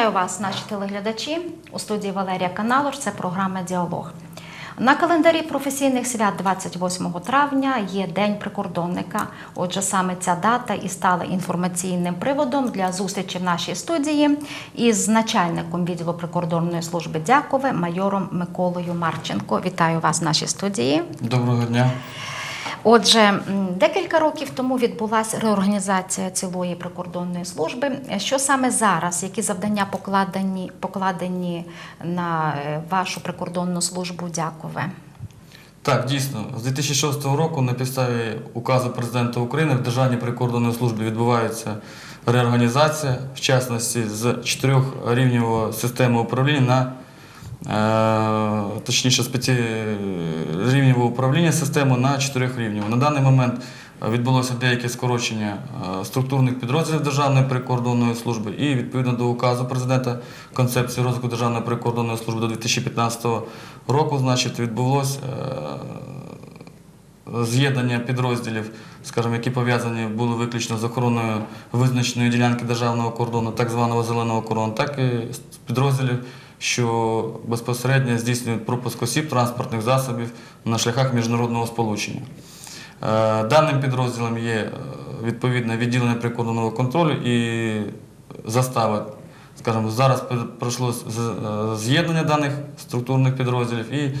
Вітаю вас, наші телеглядачі. У студії Валерія Каналош. Це програма Діалог. На календарі професійних свят 28 травня є День прикордонника. Отже, саме ця дата і стала інформаційним приводом для зустрічі в нашій студії із начальником відділу прикордонної служби Дякове, майором Миколою Марченко. Вітаю вас в нашій студії. Доброго дня. Отже, декілька років тому відбулася реорганізація цілої прикордонної служби. Що саме зараз, які завдання покладені, покладені на е, вашу прикордонну службу? Дякове. Так, дійсно, з 2006 року на підставі указу президента України в Державній прикордонній службі відбувається реорганізація, в частності з чотирьохрівневої системи управління на точніше спеці... рівневого управління систему на чотирьохрівневу. На даний момент відбулося деяке скорочення е, структурних підрозділів Державної прикордонної служби і відповідно до указу президента концепції розвитку Державної прикордонної служби до 2015 року, значить, відбулося е, з'єднання підрозділів, скажімо, які пов'язані були виключно з охороною визначеної ділянки державного кордону, так званого зеленого кордону, так і підрозділів, що безпосередньо здійснюють пропуск осіб транспортних засобів на шляхах міжнародного сполучення. Е, Даним підрозділом є е, відповідне відділення прикордонного контролю і застава. Скажімо, зараз пр- пройшло з- з'єднання даних структурних підрозділів і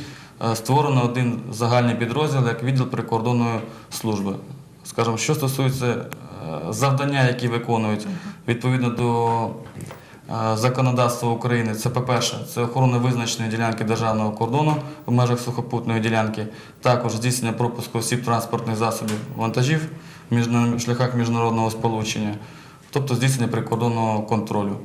е, створено один загальний підрозділ як відділ прикордонної служби. Скажімо, що стосується е, завдання, які виконують відповідно до е, законодавства України, це по-перше, це охорона визначеної ділянки державного кордону в межах сухопутної ділянки, також здійснення пропуску осіб транспортних засобів вантажів на шляхах міжнародного сполучення, тобто здійснення прикордонного контролю.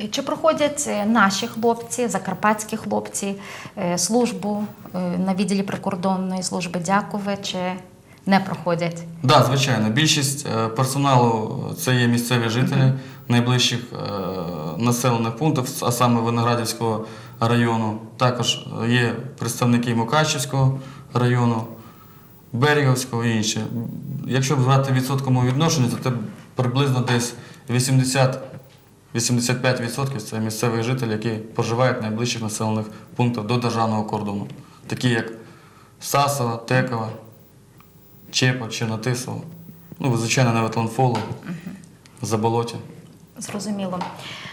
Е, Чи проходять е, наші хлопці, закарпатські хлопці, е, службу е, на відділі прикордонної служби Дякове, чи не проходять? Так, да, звичайно. Більшість е, персоналу це є місцеві жителі найближчих е, населених пунктів, а саме Виноградівського району. Також є представники Мукачівського району, Береговського і інші. Якщо брати в відсотковому відношенні, то це приблизно десь 80-85% це місцеві жителі, які проживають в найближчих населених пунктах до державного кордону, такі як Сасова, Текова. Чепа, Чорнотисово, ну, звичайно, навіть Ланфолу, Заболоття. Зрозуміло.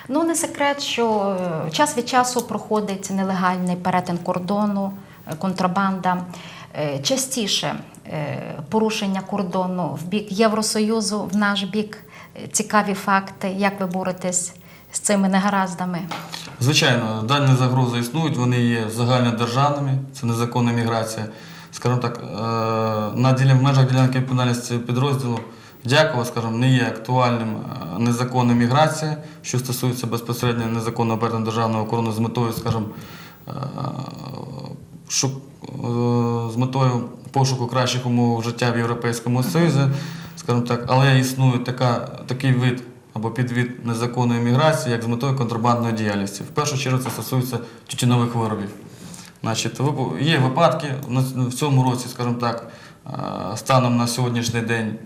Ну, не секрет, що е, час від часу проходить нелегальний перетин кордону, е, контрабанда. Е, Частіше порушення кордону в бік Євросоюзу, в наш бік. Цікаві факти, як ви боретесь з цими негараздами. Звичайно, дані загрози існують, вони є загальнодержавними, це незаконна міграція. Скажімо так, на в межах ділянки відповідальності підрозділу Дякова, скажімо, не є актуальним е, незаконна міграція, що стосується безпосередньо незаконного перетину державного кордону з метою, скажімо, е, е, з метою пошуку кращих умов життя в Європейському Союзі, скажімо так, але існує така, такий вид або підвид незаконної міграції, як з метою контрабандної діяльності. В першу чергу це стосується тютюнових виробів. Значить, є випадки в цьому році, скажімо так, станом на сьогоднішній день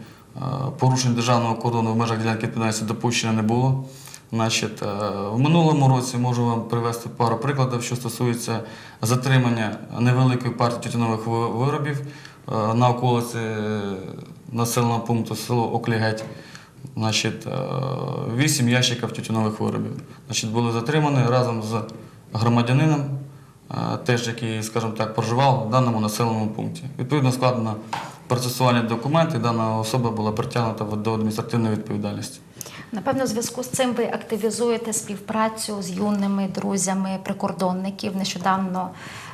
порушень державного кордону в межах ділянки відповідальності допущено не було. Значить, е, в минулому році можу вам привести пару прикладів, що стосується затримання невеликої партії тютюнових виробів е, на околиці е, населеного пункту село Оклігеть. Значить, е, вісім ящиків тютюнових виробів. Значить, були затримані разом з громадянином, е, теж який, скажімо так, проживав в даному населеному пункті. Відповідно, складено процесуальні документи, дана особа була притягнута до адміністративної відповідальності. Напевно, в зв'язку з цим ви активізуєте співпрацю з юними друзями прикордонників. Нещодавно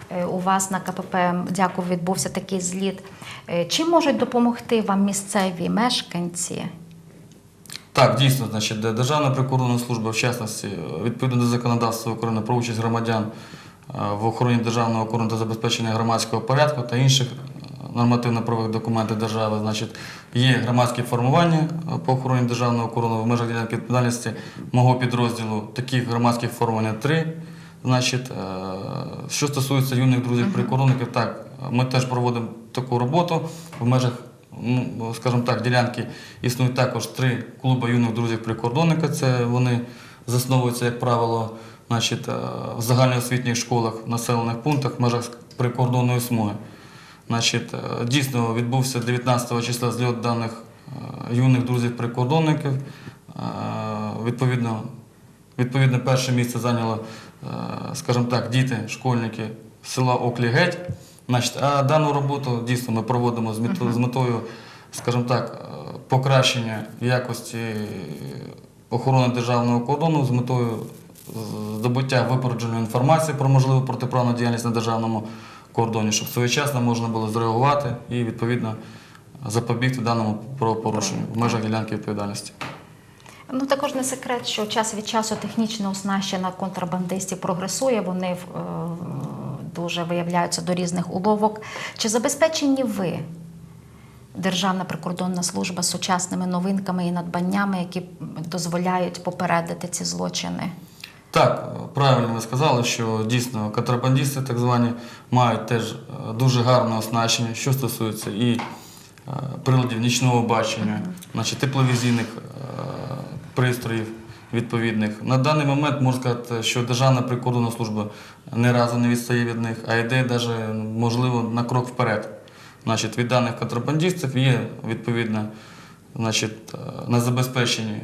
е, у вас на КПП дякую, відбувся такий зліт. Е, Чим можуть допомогти вам місцеві мешканці? Так, дійсно, значить, де Державна прикордонна служба, в частності, відповідно до законодавства України про участь громадян е, в охороні державного кордону та забезпечення громадського порядку та інших нормативно-правових документів держави, значить, є громадські формування е, по охороні державного кордону в межах ділянки відповідальності мого підрозділу. Таких громадських формувань три. Значить, е, що стосується юних друзів прикордонників, так, ми теж проводимо таку роботу в межах ну, скажімо так, ділянки існують також три клуби юних друзів прикордонника. Це вони засновуються, як правило, значить, е, в загальноосвітніх школах, населених пунктах в межах прикордонної смуги. Значить, е, дійсно відбувся 19 числа зльот даних е, юних друзів-прикордонників. Е, Відповідно, відповідно, перше місце зайняло, скажімо так, діти, школьники села Оклі-Геть. Значить, а дану роботу дійсно ми проводимо з метою, скажімо так, покращення якості охорони державного кордону з метою здобуття випередженої інформації про можливу протиправну діяльність на державному кордоні, щоб своєчасно можна було зреагувати і відповідно запобігти даному правопорушенню в межах ділянки відповідальності. Ну також не секрет, що час від часу технічно оснащена контрабандистів прогресує. Вони е, дуже виявляються до різних уловок. Чи забезпечені ви, Державна прикордонна служба, сучасними новинками і надбаннями, які дозволяють попередити ці злочини? Так, правильно ви сказали, що дійсно контрабандисти, так звані, мають теж е, дуже гарне оснащення, що стосується і е, приладів нічного бачення, значить, тепловізійних е, пристроїв відповідних. На даний момент можна сказати, що Державна прикордонна служба не разу не відстає від них, а йде навіть, можливо, на крок вперед. Значить, від даних контрабандистів є відповідно значить, на забезпеченні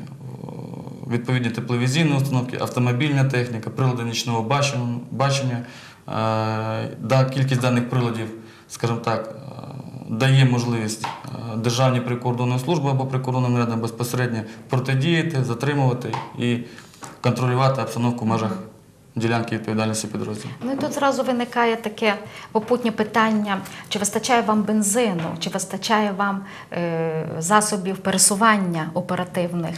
відповідні тепловізійні установки, автомобільна техніка, прилади нічного бачення. Е, Да, кількість даних приладів, скажімо так, е, дає можливість е, Державній прикордонній службі або прикордонним рядам безпосередньо протидіяти, затримувати і контролювати обстановку в межах ділянки відповідальності підрозділу. Ну і тут зразу виникає таке попутнє питання: чи вистачає вам бензину, чи вистачає вам е, засобів пересування оперативних?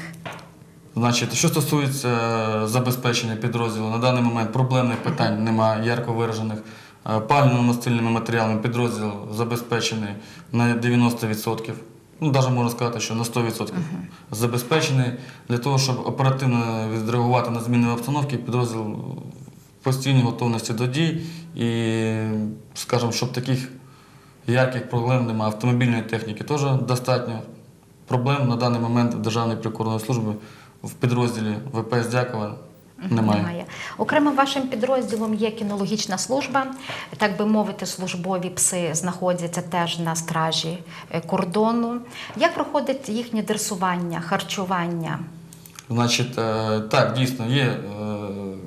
Значить, що стосується е, забезпечення підрозділу, на даний момент проблемних питань немає, ярко виражених. Е, Пально-мастильними матеріалами підрозділ забезпечений на 90%. Ну, навіть можна сказати, що на 100% забезпечений. Для того, щоб оперативно відреагувати на зміни в обстановці, підрозділ в постійній готовності до дій. І, скажімо, щоб таких ярких проблем немає. Автомобільної техніки теж достатньо. Проблем на даний момент в Державній прикордонній службі в підрозділі ВПС Дякова немає. Окремим вашим підрозділом є кінологічна служба. Так би мовити, службові пси знаходяться теж на стражі е, кордону. Як проходить їхнє дресування, харчування? Значить, е, так, дійсно, є е,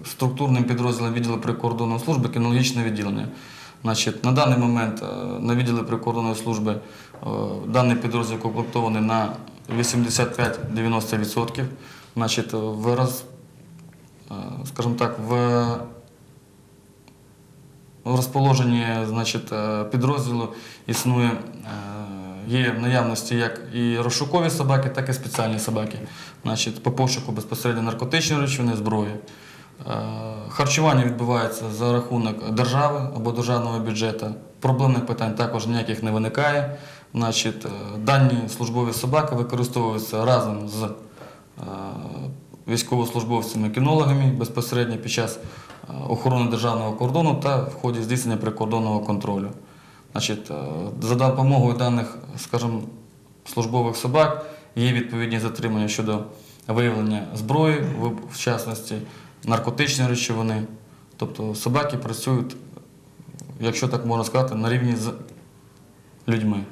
структурним підрозділом відділу прикордонної служби кінологічне відділення. Значить, на даний момент на відділі прикордонної служби даний підрозділ укомплектований на 85-90%. Значить, в роз, е, скажімо так, в розположенні значить, е, підрозділу існує, е, є в наявності як і розшукові собаки, так і спеціальні собаки. Значить, по пошуку безпосередньо наркотичної речовини, зброї. Харчування відбувається за рахунок держави або державного бюджету. Проблемних питань також ніяких не виникає. Значить, дані службові собаки використовуються разом з е, військовослужбовцями, кінологами безпосередньо під час е, охорони державного кордону та в ході здійснення прикордонного контролю. Значить, е, за допомогою даних, скажімо, службових собак є відповідні затримання щодо виявлення зброї, в частності наркотичні речовини. Тобто собаки працюють, якщо так можна сказати, на рівні з людьми.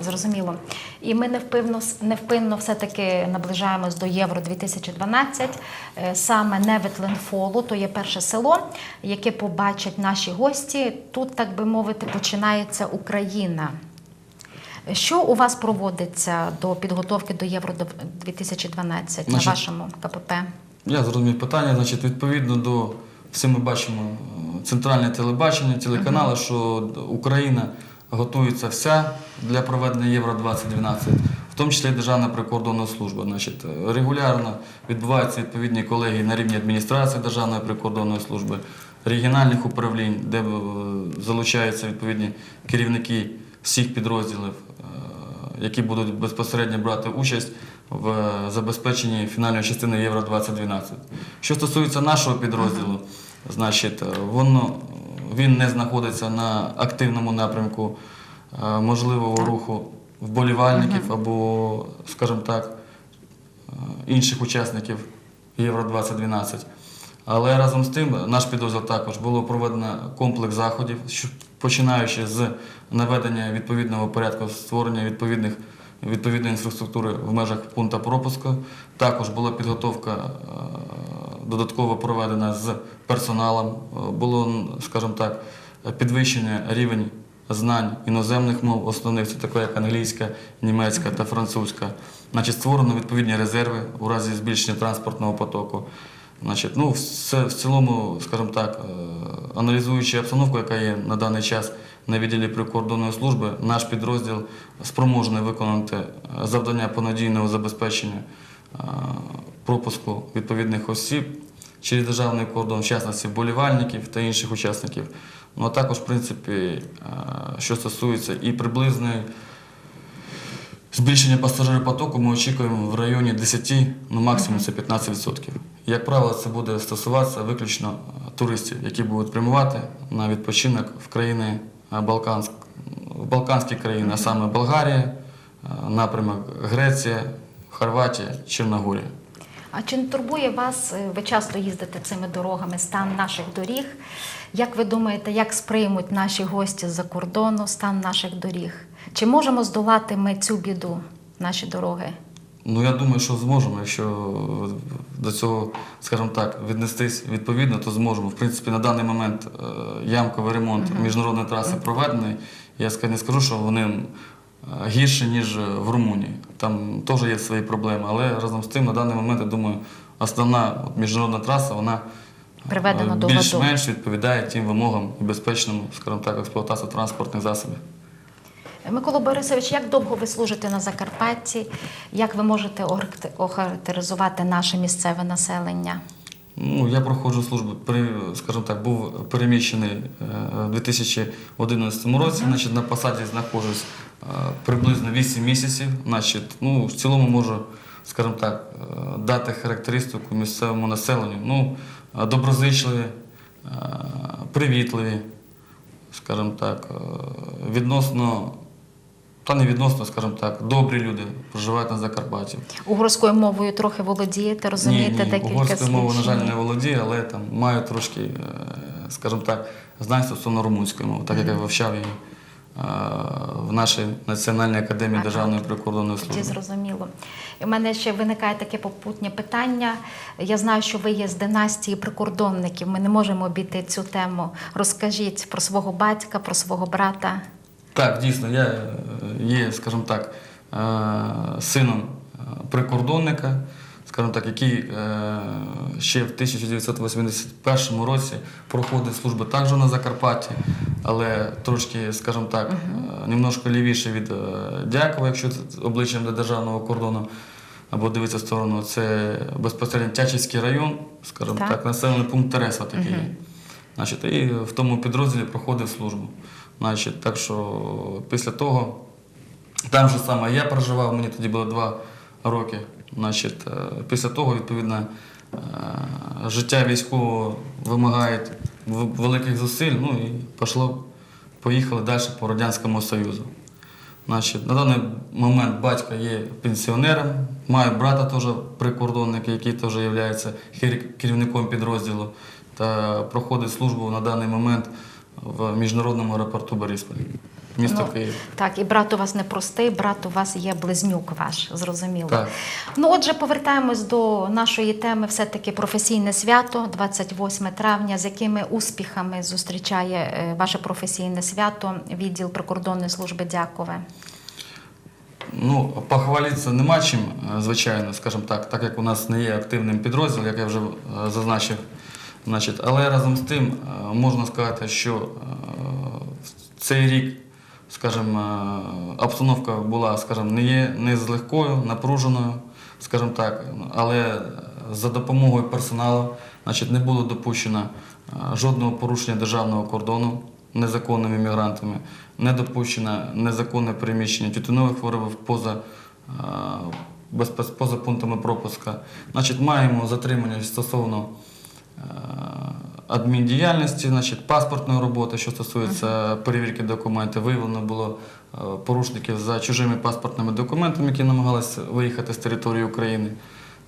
Зрозуміло. І ми невпинно, невпинно все-таки наближаємось до Євро 2012. Е, Саме Неветленфолу, то є перше село, яке побачать наші гості. Тут, так би мовити, починається Україна. Що у вас проводиться до підготовки до Євро 2012 Значить, на вашому КПП? Я зрозумів питання. Значить, відповідно до всі ми бачимо е, центральне телебачення, телеканали, що Україна готується вся для проведення Євро 2012, в тому числі і Державна прикордонна служба. Значить, е, регулярно відбуваються відповідні колегії на рівні адміністрації Державної прикордонної служби, регіональних управлінь, де е, залучаються відповідні керівники всіх підрозділів, е, які будуть безпосередньо брати участь в забезпеченні фінальної частини Євро 2012. Що стосується нашого підрозділу, значить, е, воно, він не знаходиться на активному напрямку е, можливого руху вболівальників або, скажімо так, е, інших учасників Євро 2012. Але разом з тим наш підрозділ також було проведено комплекс заходів, починаючи з наведення відповідного порядку, створення відповідних, відповідної інфраструктури в межах пункту пропуску. Також була підготовка додатково проведена з персоналом. Е, Було, скажімо так, підвищення рівень знань іноземних мов, основних це таке як англійська, німецька та французька. Значить, створено відповідні резерви у разі збільшення транспортного потоку. Значить, ну, все, в цілому, скажімо так, е, аналізуючи обстановку, яка є на даний час на відділі прикордонної служби, наш підрозділ спроможний виконати е, завдання по надійному забезпеченню е, пропуску відповідних осіб через державний кордон, в частності вболівальників та інших учасників. Ну а також, в принципі, е, що стосується і приблизної збільшення пасажиропотоку, ми очікуємо в районі 10, ну максимум це 15%. Як правило, це буде стосуватися виключно е, туристів, які будуть прямувати на відпочинок в країни е, Балканск, в Балканські країни, а саме Болгарія, напрямок Греція, Хорватія, Чорногорія. А чи не турбує вас, е, ви часто їздите цими дорогами, стан наших доріг? Як ви думаєте, як сприймуть наші гості з-за кордону стан наших доріг? Чи можемо здолати ми цю біду, наші дороги? Ну, я думаю, що зможемо, якщо до цього, скажімо так, віднестись відповідно, то зможемо. В принципі, на даний момент е, ямковий ремонт міжнародної траси проведений. Я не скажу, що вони е, гірші, ніж в Румунії. Там теж є свої проблеми, але разом з тим, на даний момент, я думаю, основна от, міжнародна траса, вона е, більш-менш відповідає тим вимогам і безпечному, скажімо так, експлуатації транспортних засобів. Микола Борисович, як довго ви служите на Закарпатті? Як ви можете охарактеризувати наше місцеве населення? Ну, я проходжу службу, при, скажімо так, був переміщений е, у 2011 році, значить, на посаді знаходжусь е, приблизно 8 місяців. Значить, ну, в цілому можу, скажімо так, е, дати характеристику місцевому населенню. Ну, доброзичливі, привітливі, скажімо так, відносно, та не відносно, скажімо так, добрі люди проживають на Закарпатті. Угорською мовою трохи володієте, розумієте декілька угорською мовою, на жаль, не володію, але там маю трошки, е, скажімо так, знань стосовно румунської мови, так як я вивчав її е, в нашій Національній академії Ага. Державної прикордонної Тоді служби. зрозуміло. І в мене ще виникає таке попутнє питання. Я знаю, що ви є з династії прикордонників. Ми не можемо обійти цю тему. Розкажіть про свого батька, про свого брата. Так, дійсно, я е, є, скажімо так, е, сином е, прикордонника, скажімо так, який ще в 1981 році проходив службу також на Закарпатті, але трошки, скажімо так, немножко лівіше від Дякова, якщо це обличчям до державного кордону. Або дивитися в сторону, це безпосередньо Тячівський район, скажімо Так. так, населений пункт Тереса такий. є. Значить, і в тому підрозділі проходив службу. Значить, так що після того, там же саме я проживав, мені тоді було два роки. Значить, е, після того, відповідно, е, життя військового вимагає великих зусиль, ну і пішло, поїхали далі по Радянському Союзу. Значить, на даний момент батько є пенсіонером, маю брата теж прикордонника, який теж є керівником підрозділу та проходить службу на даний момент в міжнародному аеропорту Борисполь, місто Ну, Київ. Так, і брат у вас не простий, брат у вас є близнюк ваш, зрозуміло. Так. Ну, отже, повертаємось до нашої теми, все-таки професійне свято, 28 травня. З якими успіхами зустрічає е, ваше професійне свято, відділ прикордонної служби Дякове? Ну, похвалитися нема чим, е, звичайно, скажімо так, так як у нас не є активним підрозділ, як я вже е, зазначив. Значить, але разом з тим е, можна сказати, що е, в цей рік, скажімо, е, обстановка була, скажімо, не є не з легкою, напруженою, скажімо так, але за допомогою персоналу значить, не було допущено жодного порушення державного кордону незаконними мігрантами, не допущено незаконне переміщення тютюнових виробів поза, поза пунктами пропуска. Значить, маємо затримання стосовно адміндіяльності, значить, паспортної роботи, що стосується перевірки документів, виявлено було е, порушників за чужими паспортними документами, які намагалися виїхати з території України.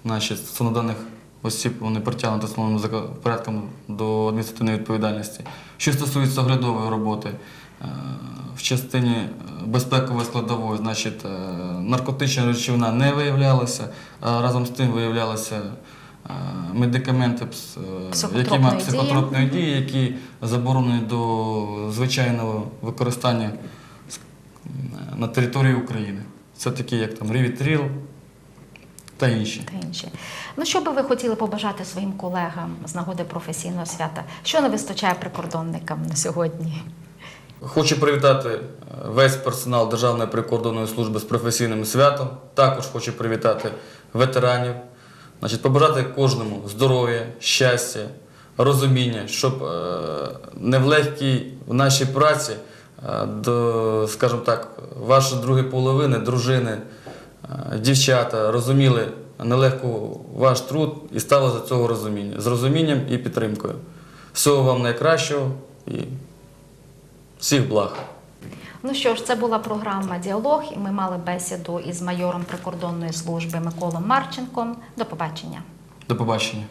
Значить, стосовно даних осіб вони притягнуті основним порядком до адміністративної відповідальності. Що стосується оглядової роботи, е, в частині е, безпекової складової, значить, е, наркотична речовина не виявлялася, а разом з тим виявлялися е, медикаменти, е, які Психотропної мають дії. психотропної дії, які заборонені до звичайного використання на території України. Це такі, як там Рівітріл та інші. та інші. Ну, що би ви хотіли побажати своїм колегам з нагоди професійного свята? Що не вистачає прикордонникам на сьогодні? Хочу привітати е, весь персонал Державної прикордонної служби з професійним святом. Також хочу привітати ветеранів. Значить, побажати кожному здоров'я, щастя, розуміння, щоб е, не в легкій в нашій праці, е, до, скажімо так, ваші другі половини, дружини, е, дівчата розуміли нелегко ваш труд і стали за цього розуміння. З розумінням і підтримкою. Всього вам найкращого і всіх благ. Ну що ж, це була програма Діалог, і ми мали бесіду із майором прикордонної служби Миколом Марченком. До побачення. До побачення.